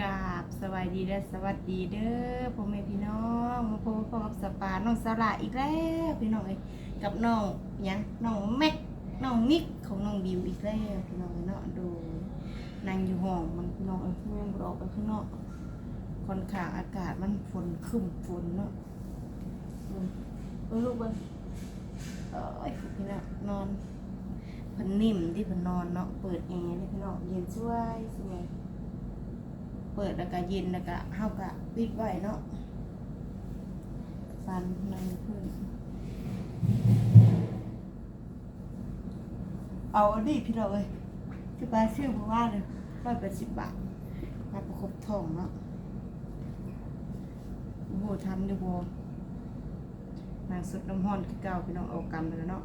กราบสวัสดีและสวัสดีเด้อพ่อแม่พี่น้องมาพบกับสปาน้องสลาอีกแล้วพี่น้องเอ้ยกับน้องยังน้องแม็กน้องมิกของน้องบิวอีกแล้วพี่น้องเอ้ยเนาะดูนั่งอยู่ห้องมันน้องเอ้ยเมื่อนออกไปข้างนอกค่อนข้างอากาศมันฝนคึ้มฝนเนาะเออลูกเบิ้งเอ้ยพี่น้องนอนพันนิ่มที่พันนอนเนาะเปิดแอร์เลยพี่น้องเย็นช่วยสวย เปิดแล้วก็เย็นแล้วก็เฮาก็ปิดไว้เนาะฟันในพื้น เอาอันนี้พี่น้องเอ้ยที่ป้าซื้อมาว่าเลยร้อยแปดสิบบาทมาประคบทองเนาะโอ้โหทำเดี๋ยวโบนางสุดน้ำห้อนคือเก่าพี่น้องเอากำไปแล้วเนาะ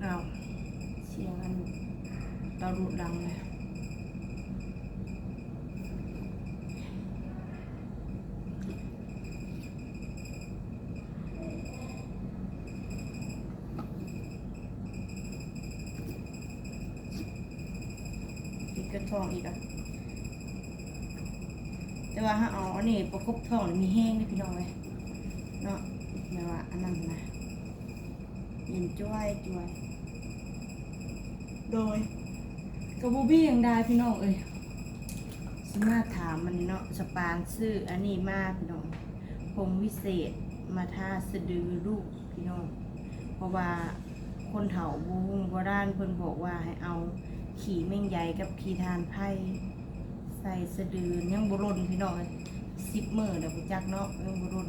เอาเสียงอัน ตารุดังเลยติดกระทองอีกอะแต่ว่าถ้าเอาอันนี้ประคบทองมีแห้งได้พี่น้องเลยเนาะแม่ว่าอันนั้นนะเย็นจ้วยจ้วยโดย กระบูบี้ยังได้พี่น้องเอ้ยสมาถามมันเนาะสปางซื้ออันนี้มาพี่น้องผมวิเศษมาทาสะดือลูกพี่น้อง เพราะว่าคนเฒ่าบูงโบราณเพิ่นบอกว่าให้เอาขี่แม่งใหญ่กับขี่ทานไผ่ใส่สะดือยังบรนพี่น้องสิบมือเดี๋ยวจักเนาะยังบรน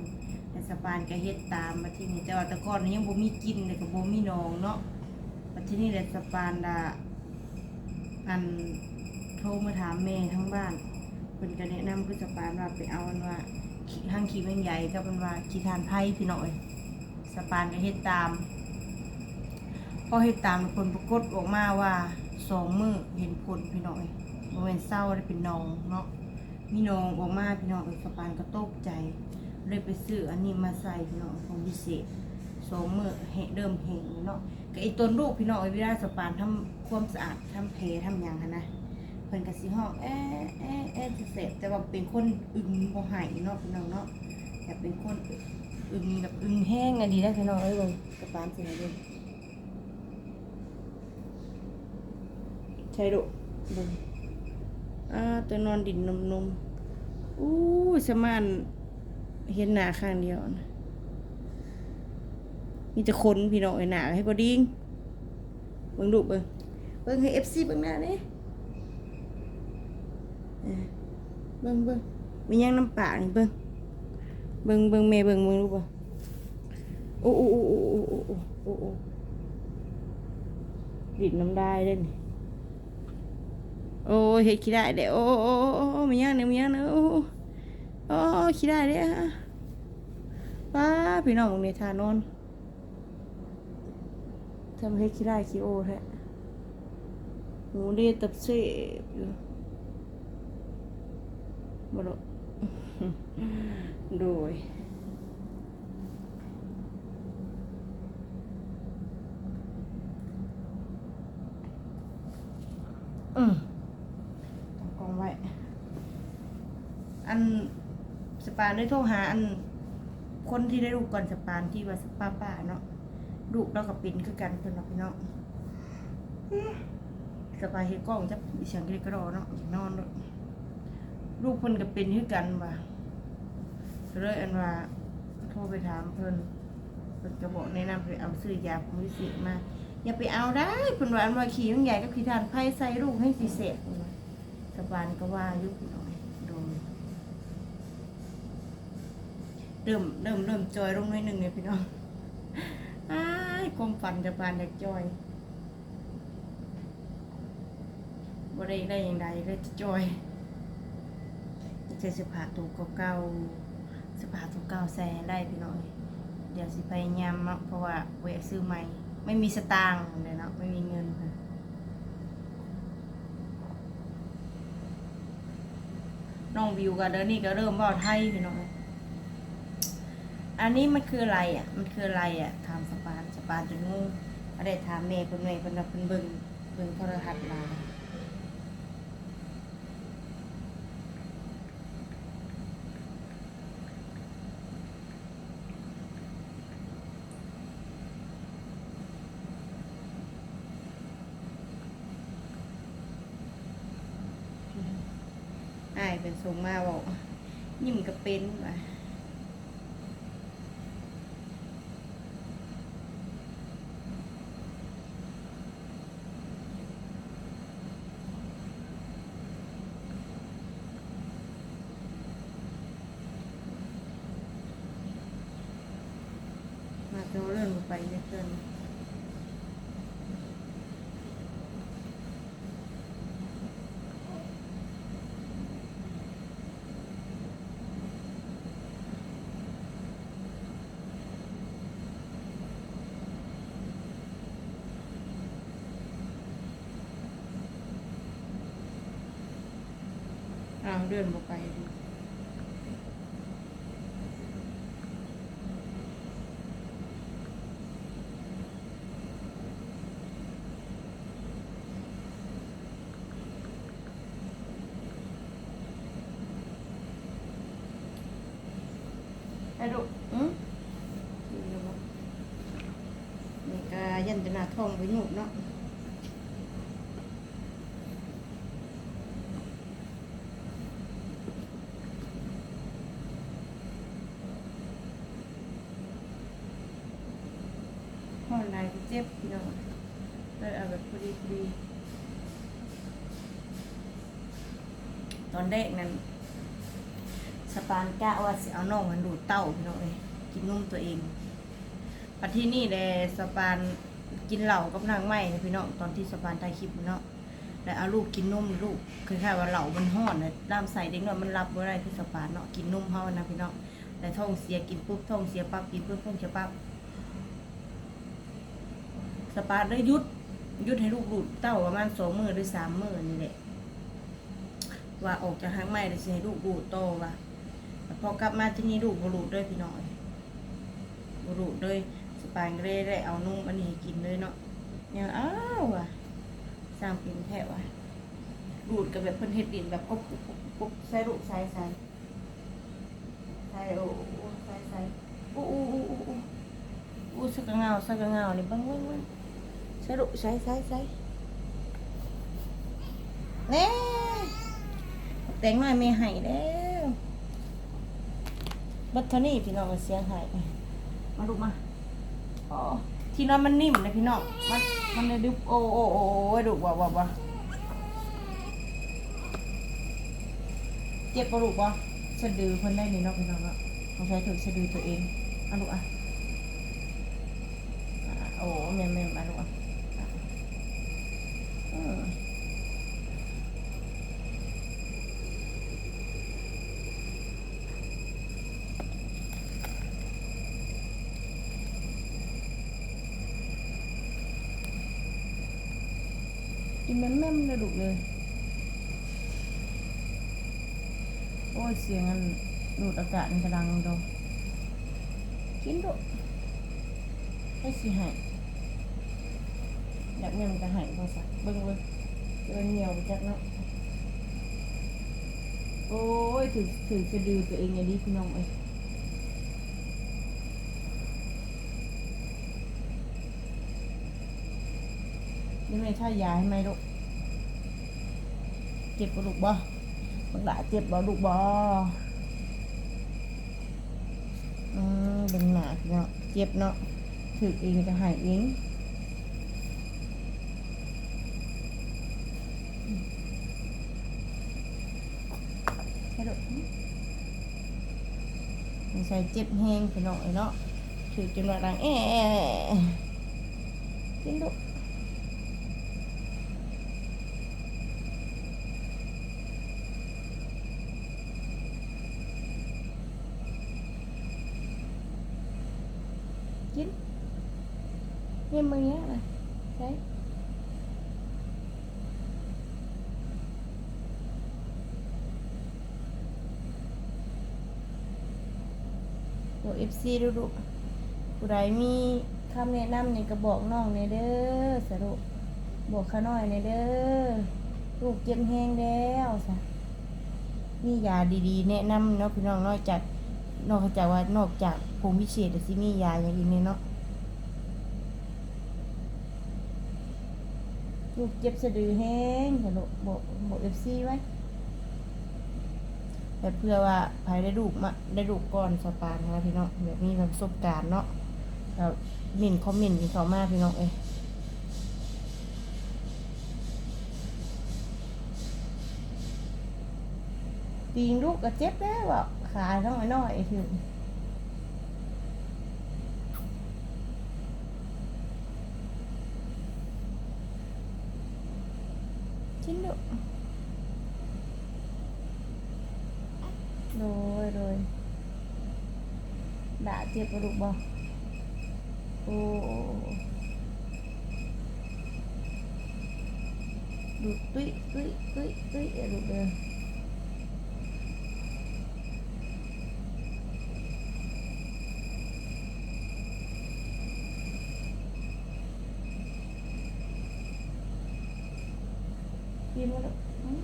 แต่สปานก็เฮ็ดตามมาที่นี่แต่ว่าต่ก่อนยังบ่มีกินเลยก็บ่มีนองเนาะปัจจุบันเดสปานดา อันโทรมาถามแม่ทั้งบ้านเพิ่นก็แนะนำคือสปานว่าไปเอาอันว่าขี้างขี้แมงใหญ่กับมันว่าขี้ทานไผ่พี่น้อยสปานก็เฮ็ดตามพอเฮ็ดตามผลปรากฏออกมาว่าสองมือเห็นผลพี่น้อยบ่แม่นเศร้าได้เป็นนองเนาะมีนองออกมาพี่น้องสปานก็ตกใจเลยไปซื้ออันนี้มาใส่พี่น้องของพิเศษสองมือเหเดิมเหงเนาะ ไอ้ต้นลูกพี่น้องไอ้วิราสปานทำความสะอาดทำแผลทำหยังหั้นนะเพิ่นก็สิห้องแอะแอะแอะจะเสร็จแต่ว่าเป็นคนอึมบ่หายเนาะพี่น้องเนาะแต่เป็นคนอึมแบบอึมแห้งอันนี้ได้พี่น้องเอ้ยเบิ่งสปานสิให้เบิ่งใช่ลูกเบิ่งอ่าตัวนอนดินนมๆอู้สมานเห็นหน้าข้างเดียวนะ มีแต่คนพี่น้องไอ้หนาให้บอดิ้งเบิ่งดูเบิ่งเบิ่งให้เอฟซีเบิ่งหน้านี่เออเบิ่งเบิ่งมียังน้ำปากนี่เบิ่งเบิ่งเบิ่งแม่เบิ่งเบิ่งดูบ่โอ้โอ้โอ้โอ้โอ้โอ้โอ้โอ้โอ้ดิดน้ำได้เด้นี่โอ้ยเฮ็ดขี้ได้เด้โอ้โอ้โอ้โอ้โอ้มียังเนี่ยมียังเนี่ยโอ้โอ้โอ้ขี้ได้เด้ฮะป้าพี่น้องมึงในทานอน ทำให้ขี้ได้ขี้โอแท้หมูเรียตับเสบอยู่บ่ดอกโดยอืมตั้งกล้องไว้ อันสปานได้โทรหาอันคนที่ได้ลูกก่อนสปานที่ว่าสป้าป้าเนาะ ลูกเราก็เป็นคือกันเพิ่นเนาพี่น้องสบายเฮดกล้องจับดิฉันก็ได้กระโดดเนาะอยากนอนลูกเพิ่นก็เป็นคือกันว่ะเลยอันว่าโทรไปถามเพิ่นเพิ่นก็บอกแนะนำไปเอาซื้อยาผมวิเศษมาอย่าไปเอาได้เพิ่นว่าอันว่าขี้มันใหญ่กับขี้ทานไผ่ใส่ลูกให้สิเสพเพิ่นว่าสบานก็ว่ายู่พี่องโดนเริ่มเริ่มเริ่มจอยลงหน่อยหนึ่งเนี่ยพี่น้องอ้า ความฝันจะปานอยากจอยบ่ได้ได้อย่างใดเลยจะจอยจะส่เสื้อผ้าตัวเก่าสื้อผ้าตัวเก่าแซ่ได้พี่น้องเดี๋ยวสิพยายามเนาะเพราะว่าแวซื้อใหม่ ไม่มีสตางค์เลยเนาะไม่มีเงินค่ะน้องวิวกับเดยวนี่ก็เริ่มว่าไทยพี่น้อง อันนี้มันคืออะไรอะ มันคืออะไรอะถามสปานสปานจะงงก็ได้ถามแม่เพิ่นแม่เพิ่นว่าเพิ่นเบิงเบิงโทรทัศน์หลายอ้เป็นส่งมาบอกยิ้มก็เป็นว่ะ มาเจอเรื่องไปเยอะเกินอ้าวเดินบ่ไปดิไอ้ลูกอืมนี่ก็ยันจะหนาทองไปหนุบเนาะห่อนลายก็เจ็บพี่น้องเลยเอาแบบพอดีพอดี ตอนแรกนั้น สปานกะว่าสิเอาน้องมันดูดเต้าพี่น้องเอ้ยกินนุ่มตัวเองปัจที่นี่แหละสปานกินเหล้ากับนางไม้พี่น้องตอนที่สปานถ่ายคลิปเนาะแล้วเอาลูกกินนมลูกคือแค่ว่าเหล้ามันห้อนเลยด้ามใส่เด็กน้อยมันรับบ่ได้ที่สปานเนาะกินนมเฮานะพี่น้องแต่ท้องเสียกินปุ๊บท้องเสียปั๊บกินปุ๊บท้องเสียปั๊บสปานเลยหยุด ยุดให้ลูกดูดเต้าประมาณสองมือหรือสามมือนี่แหละว่าออกจากทางไม้เลยสิให้ลูกดูดโตว่าพอกลับมาที่นี่ลูกบรูดด้วยพี่น้อยบรูดด้วยสปานก็เลยได้เอานุ่มอันนี้ให้กินเลยเนาะยังอ้าวว่ะสร้างเป็นแท้ว่ะดูดกับแบบเพิ่นเฮ็ดดินแบบปุ๊บปุ๊บปุ๊บปุ๊บใส่ลูกใส่ใส่ใส่โอ้ใส่ใส่อู้อู้อู้อู้อู้อู้สักเงาสักเงานี่เบังเบังเบัง ใส่ลูกใส่ใส่ใส่แน่แต่งหน่อยไม่ให้แล้วบัดเทนี้พี่น้องเสียงหายมาดูมาอ๋อที่นอนมันนิ่มเลยพี่น้องมันมันเลยดึบโอ้โอ้โอ้โอ้ยดูบ่บ่บ่เจ็บปะลูกบ่สะดือเพิ่นได้นี่นาะพี่น้องเนาะเขาใช้ถึงสะดือตัวเองอะลูกอะอะโอ้แม่แม่อะลูกอะอะเออ กินแม่นแม่มเลยลูกเลย โอ้ยเสียงอันดูดอากาศมันกำลังดอกินดุให้สิหายอยากเงินก็หายพอสักเบิ่งเบิ่งเดินเหนียวไปจักเนาะโอ้ยถือถือจะดูตัวเองอย่างนี้พี่น้องเอ้ ยนี่ไม่ท่ายาให้ไหมลูก เจ็บปะลูกบ่บักหลาเจ็บบ่ลูกบ่อืมเบังหนาเนาะ เจ็บเนาะถือเองจะหายเองใช่ลูกไม่ใช่เจ็บแห้งไปหน่อยเนาะถือจนว่าดังแอะกินลูก nhưng mà nhá này đấy rồi FC ดูดูผู้ใดมีคำแนะนำนี่ก็บอกน้องในเด้อสรุปบอกข้าน้อยในเด้อลูกเจ็บแห้งแล้วซะมียาดีๆ แนะนำเนาะพี่น้องนอกจากนอกจากว่านอกจากภูมิพิเศษแล้วสิมียาอย่างอื่นเนี่ยเนาะ ลูกเจ็บสะดือแห้งสรุปบอกบอกเอฟซีไว้แต่เพื่อว่าภายได้ลูกมาได้ลูกก่อนสปานนะพี่น้องแบบมีประสบการณ์เนาะแล้วมินคอมเมนต์ที่เขามาพี่น้องเอ้ยปีงลูกก็เจ็บแล้วอะขาทั้งน้อยๆถึง ชิ้นเดียวโดยโดยด่าเจ็บกระดูกบ่โอ้ดูดตุ้ยตุ้ยตุ้ยตุ้ยอะดูดเด้อกินมาแล้วอืม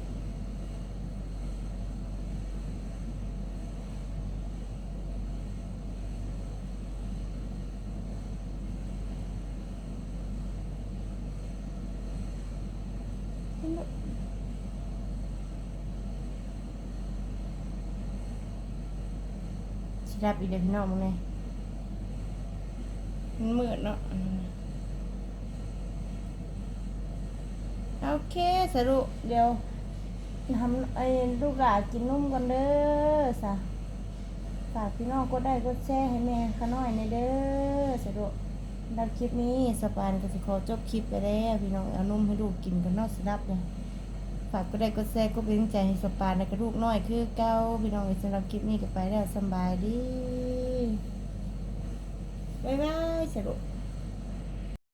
สิรับอีเด็กพี่น้องมึงไงมันมืดเนาะอันนั้นน่ะโอเคสรุปเดี๋ยวทำไอ้ลูกหลานกินนุ่มกันเด้อสะฝากพี่น้องกดได้กดแชร์ให้แม่ขาน้อยในเด้อสรุปดับคลิปนี้สปานก็สิขอจบคลิปไปแล้วพี่น้องเอานุ่มให้ลูกกินกันนอกสิรับเลย ฝากก็ได้ก็แซ่ก็เป็นกำลังใจให้สปาในกระดูกน้อยคือเก้าพี่น้องสำหรับคลิปนี้ก็ไปแล้วสบายดีบ๊ายบายสรุป